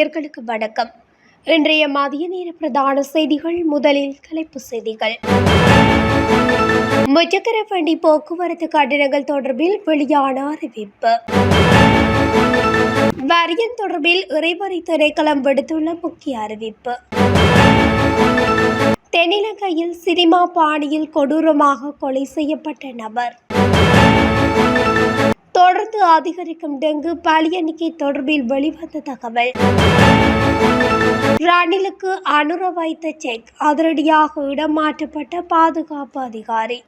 நேயர்களுக்கு வணக்கம். இன்றைய மதிய நேர பிரதான செய்திகள் முதலில் தலைப்பு செய்திகள். முச்சக்கர வண்டி போக்குவரத்து கட்டணங்கள் தொடர்பில் வெளியான அறிவிப்பு. வரியன் தொடர்பில் இறைவரி திரைக்களம் விடுத்துள்ள முக்கிய அறிவிப்பு. தென்னிலங்கையில் சினிமா பாணியில் கொடூரமாக கொலை செய்யப்பட்ட நபர். தொடர்ந்து அதிகரிக்கும் டெங்கு பலி எண்ணிக்கை தொடர்பில் வெளிவந்த தகவல். ரணிலுக்கு அனுர வைத்த செக். அதிரடியாக இடமாற்றப்பட்ட பாதுகாப்பு அதிகாரி.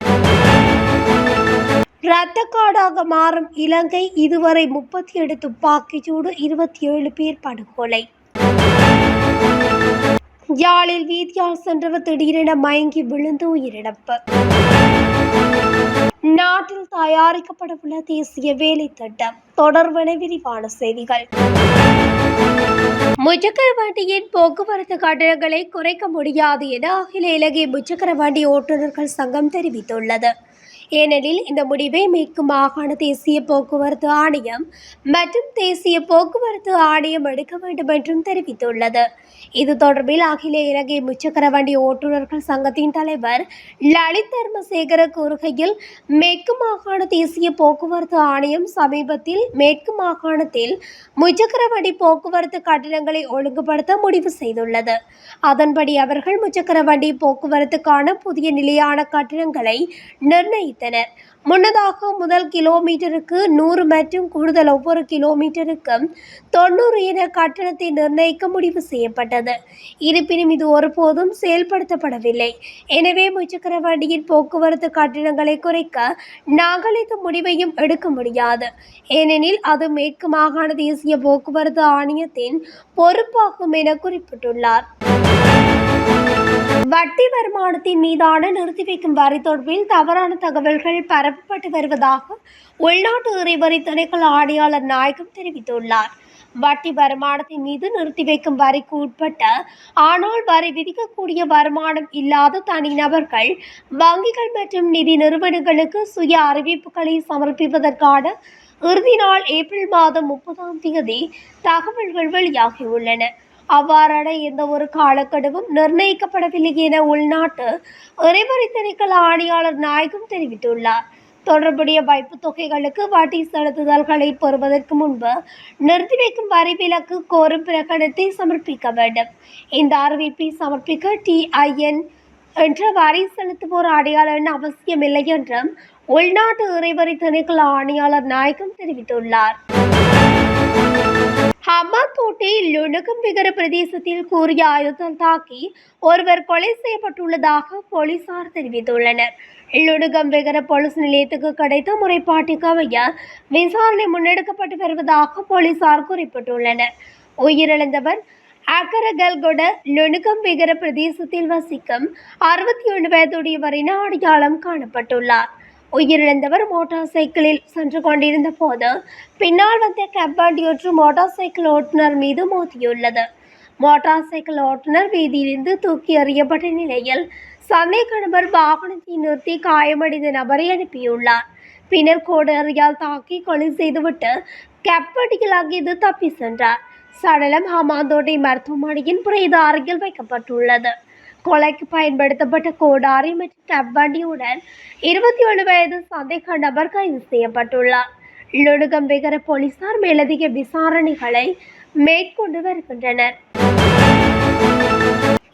இரத்த காடாக மாறும் இலங்கை இதுவரை முப்பத்தி ஏழு துப்பாக்கிச்சூடு இருபத்தி ஏழு பேர் படுகொலை. யாழில் வீதியால் சென்றவர் திடீரென மயங்கி விழுந்து உயிரிழப்பு. நாட்டில் தயாரிக்கப்படவுள்ள தேசிய வேலை திட்டம் தொடர்பென விரிவான செய்திகள். முச்சக்கர வண்டியின் போக்குவரத்து கட்டணங்களை குறைக்க முடியாது என அகில இலங்கை முச்சக்கர வண்டி ஓட்டுநர்கள் சங்கம் தெரிவித்துள்ளது. ஏனெனில் இந்த முடிவை மேற்கு மாகாண தேசிய போக்குவரத்து ஆணையம் மற்றும் தேசிய போக்குவரத்து ஆணையம் எடுக்க வேண்டும் என்றும் தெரிவித்துள்ளது. இது தொடர்பில் அகில இலங்கை முச்சக்கர வண்டி ஓட்டுநர்கள் சங்கத்தின் தலைவர் லலித் தர்மசேகர கூறுகையில் மேற்கு மாகாண தேசிய போக்குவரத்து ஆணையம் சமீபத்தில் மேற்கு மாகாணத்தில் முச்சக்கர வண்டி போக்குவரத்து கட்டணங்களை ஒழுங்குபடுத்த முடிவு செய்துள்ளது. அதன்படி அவர்கள் முச்சக்கர வண்டி போக்குவரத்துக்கான புதிய நிலையான கட்டணங்களை நிர்ணயித்தனர் முன்னதாக முதல் கிலோமீட்டருக்கு நூறு மற்றும் கூடுதல் ஒவ்வொரு கிலோமீட்டருக்கும் தொண்ணூறு என கட்டணத்தை நிர்ணயிக்க முடிவு செய்யப்பட்டது. இருப்பினும் இது ஒருபோதும் செயல்படுத்தப்படவில்லை. எனவே முச்சக்கர வண்டியின் போக்குவரத்து கட்டணங்களை குறைக்க நாங்கள் இந்த முடிவையும் எடுக்க முடியாது. ஏனெனில் அது மேற்கு மாகாண தேசிய போக்குவரத்து ஆணையத்தின் பொறுப்பாகும் என குறிப்பிட்டுள்ளார். வட்டி வருமானத்தின் மீதான நிறுத்தி வைக்கும் வரி தொடர்பில் தவறான தகவல்கள் பரப்பப்பட்டு வருவதாக உள்நாட்டு இறைவரி திணைக்கள ஆணையாளர் நாயகம் தெரிவித்துள்ளார். வட்டி வருமானத்தின் மீது நிறுத்தி வைக்கும் வரிக்கு உட்பட்ட ஆனால் வரி விதிக்கக்கூடிய வருமானம் இல்லாத தனிநபர்கள் வங்கிகள் மற்றும் நிதி நிறுவனங்களுக்கு சுய அறிவிப்புகளை சமர்ப்பிப்பதற்கான இறுதி நாள் ஏப்ரல் மாதம் முப்பதாம் தேதி தகவல்கள் வெளியாகியுள்ளன. அவ்வாறான எந்த ஒரு காலக்கெடுவும் நிர்ணயிக்கப்படவில்லை என உள்நாட்டு இறைவரி திணைக்கள ஆணையாளர் நாயகம் தெரிவித்துள்ளார். தொடர்புடைய வைப்புத் தொகைகளுக்கு வட்டி செலுத்துதல்களை பெறுவதற்கு முன்பு நிறுத்தி வைக்கும் வரி விலக்கு கோரும் பிரகடனத்தை சமர்ப்பிக்க வேண்டும். இந்த அறிவிப்பை சமர்ப்பிக்க டிஐஎன் என்ற வரி செலுத்துவோர் அடையாள எண் அவசியமில்லை என்றும் உள்நாட்டு இறைவரி திணைக்கள ஆணையாளர் நாயகம் தெரிவித்துள்ளார். ஹமாத்தோட்டை லுணுகம் விகர பிரதேசத்தில் கூறிய ஆயுதம் தாக்கி ஒருவர் கொலை செய்யப்பட்டுள்ளதாக போலீசார் தெரிவித்துள்ளனர். லுணுகம் விகர போலீஸ் நிலையத்துக்கு கிடைத்த முறைப்பாட்டுக்கு அமைய விசாரணை முன்னெடுக்கப்பட்டு வருவதாக போலீசார் குறிப்பிட்டுள்ளனர். உயிரிழந்தவர் அக்கரகல்கொட லுணுகம் விகர பிரதேசத்தில் வசிக்கும் அறுபத்தி ஒன்று வயதுடையவர் அடையாளம் காணப்பட்டுள்ளார். உயிரிழந்தவர் மோட்டார் சைக்கிளில் சென்று கொண்டிருந்த போது பின்னால் வந்த கேப் கப்பாண்டியொன்று மோட்டார் சைக்கிள் ஓட்டுநர் மீது மோதியுள்ளது. மோட்டார் சைக்கிள் ஓட்டுநர் வீதியிலிருந்து தூக்கி எறியப்பட்ட நிலையில் சந்தேக நபர் வாகனத்தை நிறுத்தி காயமடைந்த நபரை அனுப்பியுள்ளார். பின்னர் கோடரியால் தாக்கி கொலை செய்துவிட்டு கப்படியில் அங்கிருந்து தப்பி சென்றார். சடலம் ஹமாந்தோட்டை மருத்துவமனையின் பிரேத அருகில் வைக்கப்பட்டுள்ளது. கொலைக்கு பயன்படுத்தப்பட்ட கோடாரி மற்றும் டப்பாண்டியுடன் இருபத்தி ஏழு வயது சந்தேக நபர் கைது செய்யப்பட்டுள்ளார். லுடுகம் விகர போலீசார் மேலதிக விசாரணைகளை மேற்கொண்டு வருகின்றனர்.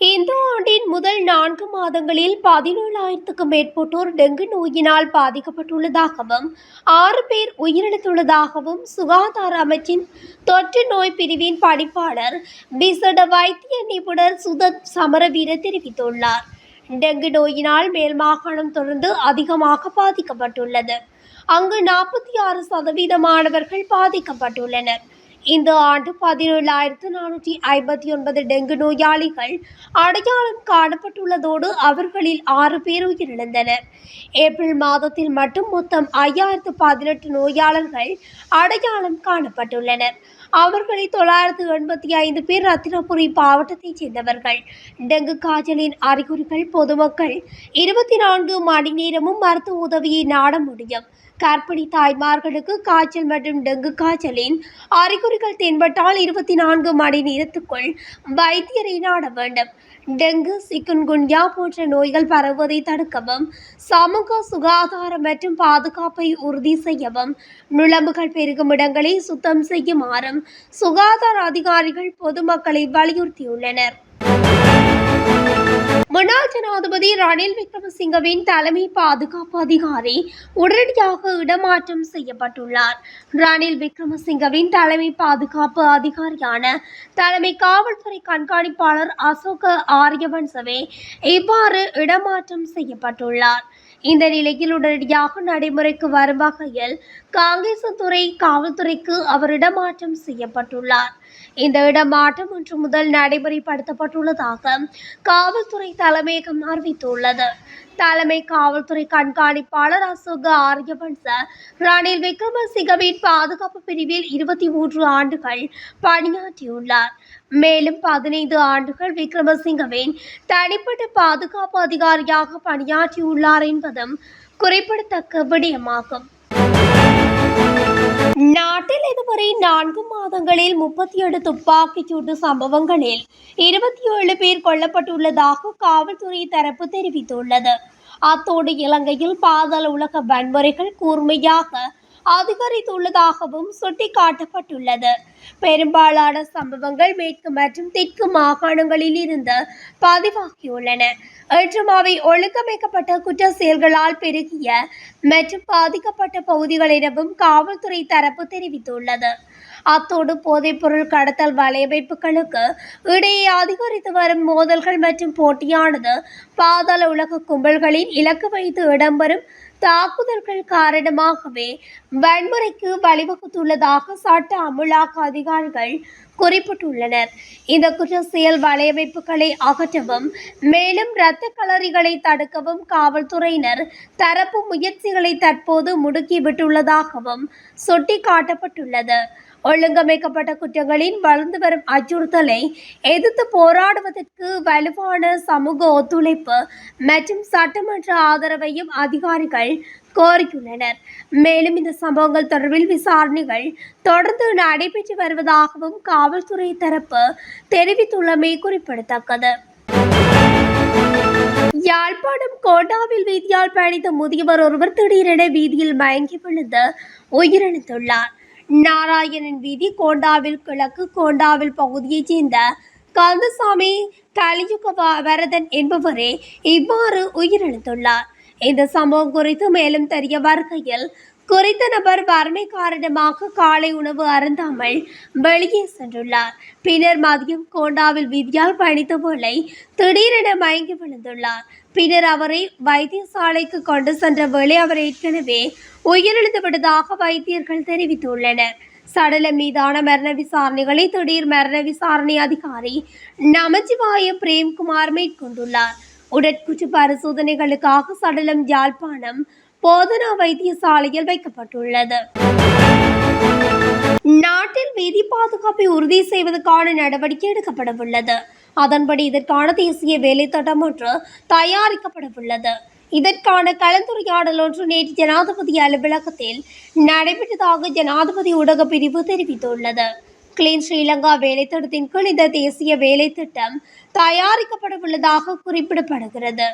இந்த ஆண்டின் முதல் நான்கு மாதங்களில் பதினேழாயிரத்துக்கும் மேற்பட்டோர் டெங்கு நோயினால் பாதிக்கப்பட்டுள்ளதாகவும் ஆறு பேர் உயிரிழந்துள்ளதாகவும் சுகாதார அமைச்சின் தொற்று நோய் பிரிவின் பணிப்பாளர் விசட வைத்திய நிபுணர் சுதத் சமரவீர தெரிவித்துள்ளார். டெங்கு நோயினால் மேல் மாகாணம் தொடர்ந்து அதிகமாக பாதிக்கப்பட்டுள்ளது. அங்கு நாற்பத்தி ஆறு சதவீத மாணவர்கள் பாதிக்கப்பட்டுள்ளனர். இந்த ஆண்டு பதினேழாயிரத்து நானூற்றி ஐம்பத்தி ஒன்பது டெங்கு நோயாளிகள் அடையாளம் காணப்பட்டுள்ளதோடு அவர்களில் ஆறு பேர் உயிரிழந்தனர். ஏப்ரல் மாதத்தில் மட்டும் மொத்தம் ஐயாயிரத்து பதினெட்டு நோயாளர்கள் அடையாளம் காணப்பட்டுள்ளனர். அவர்களில் தொள்ளாயிரத்து எண்பத்தி ஐந்து பேர் ரத்தினபுரி மாவட்டத்தைச் சேர்ந்தவர்கள். டெங்கு காய்ச்சலின் அறிகுறிகள் பொதுமக்கள். இருபத்தி நான்கு மணி நேரமும் மருத்துவ உதவியை நாட முடியும். கர்ப்பிணி தாய்மார்களுக்கு காய்ச்சல் மற்றும் டெங்கு காய்ச்சலின் அறிகுறிகள் தென்பட்டால் இருபத்தி நான்கு மணி நேரத்துக்குள் வைத்தியரை நாட வேண்டும். டெங்கு சிக்குன்குன்யா போன்ற நோய்கள் பரவுவதை தடுக்கவும் சமூக சுகாதாரம் மற்றும் பாதுகாப்பை உறுதி செய்யவும் நுழம்புகள் பெருகும் இடங்களை சுத்தம் செய்யுமாறும் சுகாதார அதிகாரிகள் பொதுமக்களை வலியுறுத்தியுள்ளனர். முன்னாள் ஜனாதிபதி ரணில் விக்ரமசிங்கவின் தலைமை பாதுகாப்பு அதிகாரி உடனடியாக இடமாற்றம் செய்யப்பட்டுள்ளார். ரணில் விக்ரமசிங்கவின் தலைமை பாதுகாப்பு அதிகாரியான தலைமை காவல்துறை கண்காணிப்பாளர் அசோக ஆரியவன்சவே இவ்வாறு இடமாற்றம் செய்யப்பட்டுள்ளார். இந்த நிலையில் உடனடியாக நடைமுறைக்கு வரும் வகையில் காங்கேசத்துறை காவல்துறைக்கு அவர் இடமாற்றம் செய்யப்பட்டுள்ளார். இந்த இடமாற்றம் இன்று முதல் நடைமுறைப்படுத்தப்பட்டுள்ளதாக காவல்துறை தலைமையகம் அறிவித்துள்ளது. தலைமை காவல்துறை கண்காணிப்பாளர் அசோக ஆரியவன்ச ரணில் விக்ரமசிங்கவின் பாதுகாப்பு பிரிவில் இருபத்தி மூன்று ஆண்டுகள் பணியாற்றியுள்ளார். மேலும் பதினைந்து ஆண்டுகள் விக்ரமசிங்கவின் தனிப்பட்ட பாதுகாப்பு அதிகாரியாக பணியாற்றியுள்ளார் என்பதும் குறிப்பிடத்தக்க விடயமாகும். நாட்டில் இதுவரை நான்கு மாதங்களில் முப்பத்தி ஏழு துப்பாக்கிச்சூடு சம்பவங்களில் இருபத்தி ஏழு பேர் கொல்லப்பட்டுள்ளதாக காவல்துறை தரப்பு தெரிவித்துள்ளது அத்தோடு இலங்கையில் பாதாள உலக வன்முறைகள் கூர்மையாக அதிகரித்துள்ளதாகவும் சுட்டிக்காட்டப்பட்டுள்ளது. பெரும்பாலான சம்பவங்கள் மேற்கு மற்றும் தெற்கு மாகாணங்களில் இருந்து பதிவாகியுள்ளன. மற்றும் அவை ஒழுங்கமைக்கப்பட்ட குற்ற செயல்களால் பெருகிய மற்றும் பாதிக்கப்பட்ட பகுதிகளிடமும் காவல்துறை தரப்பு தெரிவித்துள்ளது. அத்தோடு போதைப்பொருள் கடத்தல் வலையமைப்புகளுக்கு இடையே அதிகரித்து வரும் மோதல்கள் மற்றும் போட்டியானது பாதாள உலக கும்பல்களின் இலக்கு வைத்து இடம்பெறும் தாக்குதல்கள் காரணமாகவே வன்முறைக்கு வழிவகுத்துள்ளதாக சட்ட அமுலாக்க அதிகாரிகள் குறிப்பிட்டுள்ளனர். இந்த குற்ற செயல் வலையமைப்புகளை அகற்றவும் மேலும் இரத்த களரிகளை தடுக்கவும் காவல்துறையினர் தரப்பு முயற்சிகளை தற்போது முடுக்கிவிட்டுள்ளதாகவும் சுட்டிக்காட்டப்பட்டுள்ளது. ஒழுங்கமைக்கப்பட்ட குற்றங்களின் வளர்ந்து வரும் அச்சுறுத்தலை எதிர்த்து போராடுவதற்கு வலுவான சமூக ஒத்துழைப்பு மற்றும் சட்டமன்ற ஆதரவையும் அதிகாரிகள் கோரியுள்ளனர் மேலும் இந்த சம்பவங்கள் தொடர்பில் விசாரணைகள் தொடர்ந்து நடைபெற்று வருவதாகவும் காவல்துறை தரப்பு தெரிவித்துள்ளமை குறிப்பிடத்தக்கது. யாழ்ப்பாணம் கோண்டாவில் வீதியால் பயணித்த முதியவர் ஒருவர் திடீரென வீதியில் மயங்கி விழுந்து உயிரிழந்துள்ளார். நாராயணன் வீதி கோண்டாவில் கிழக்கு கோண்டாவில் பகுதியைச் சேர்ந்த கந்தசாமி கலியுக வ- வரதன் என்பவரே இவ்வாறு உயிரிழந்துள்ளார். இந்த சம்பவம் குறித்து மேலும் தெரிய வருகையில் குறித்த நபர் வறுமை காரணமாக காலை உணவு அருந்தாமல் வெளியே சென்றுள்ளார். பின்னர் மதியம் கோண்டாவில் வீதியால் பயணித்த வேளை திடீரென மயங்கி விழுந்துள்ளார். பின்னர் அவரை வைத்தியசாலைக்கு கொண்டு சென்ற வேளை அவர் ஏற்கனவே உயிரிழந்துவிட்டதாக வைத்தியர்கள் தெரிவித்துள்ளனர். சடலம் மீதான மரண விசாரணைகளை திடீர் மரண விசாரணை அதிகாரி நமச்சிவாய பிரேம்குமார் மேற்கொண்டுள்ளார். உடற்குற்று பரிசோதனைகளுக்காக சடலம் யாழ்ப்பாணம் போதனா வைத்தியசாலையில் வைக்கப்பட்டுள்ளது. நாட்டில் வீதி பாதுகாப்பை உறுதி செய்வதற்கான நடவடிக்கை எடுக்கப்படவுள்ளது. அதன்படி இதற்கான தேசிய வேலைத்திட்டம் ஒன்று தயாரிக்கப்படவுள்ளது. இதற்கான கலந்துரையாடல் ஒன்று நேற்று ஜனாதிபதி அலுவலகத்தில் நடைபெற்றதாக ஜனாதிபதி ஊடக பிரிவு தெரிவித்துள்ளது. கிளீன் ஸ்ரீலங்கா வேலைத்திட்டத்தின் கீழ் இந்த தேசிய வேலைத்திட்டம் தயாரிக்கப்படவுள்ளதாக குறிப்பிடப்படுகிறது.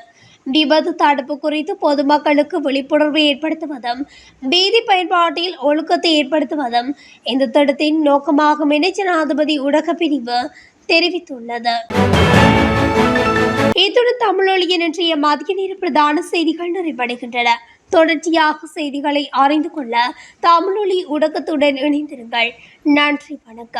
விபத்து தடுப்பு குறித்து பொதுமக்களுக்கு விழிப்புணர்வு ஏற்படுத்துவதும் பீதி பயன்பாட்டில் ஒழுக்கத்தை ஏற்படுத்துவதும் இந்த திட்டத்தின் நோக்கமாகும் என ஜனாதிபதி ஊடக பிரிவு தெரிவித்துள்ளது. இத்துடன் தமிழொலியின் இன்றைய மதிய நேர பிரதான செய்திகள் நிறைவடைகின்றன. தொடர்ச்சியாக செய்திகளை அறிந்து கொள்ள தமிழொலி ஊடகத்துடன் இணைந்திருங்கள். நன்றி வணக்கம்.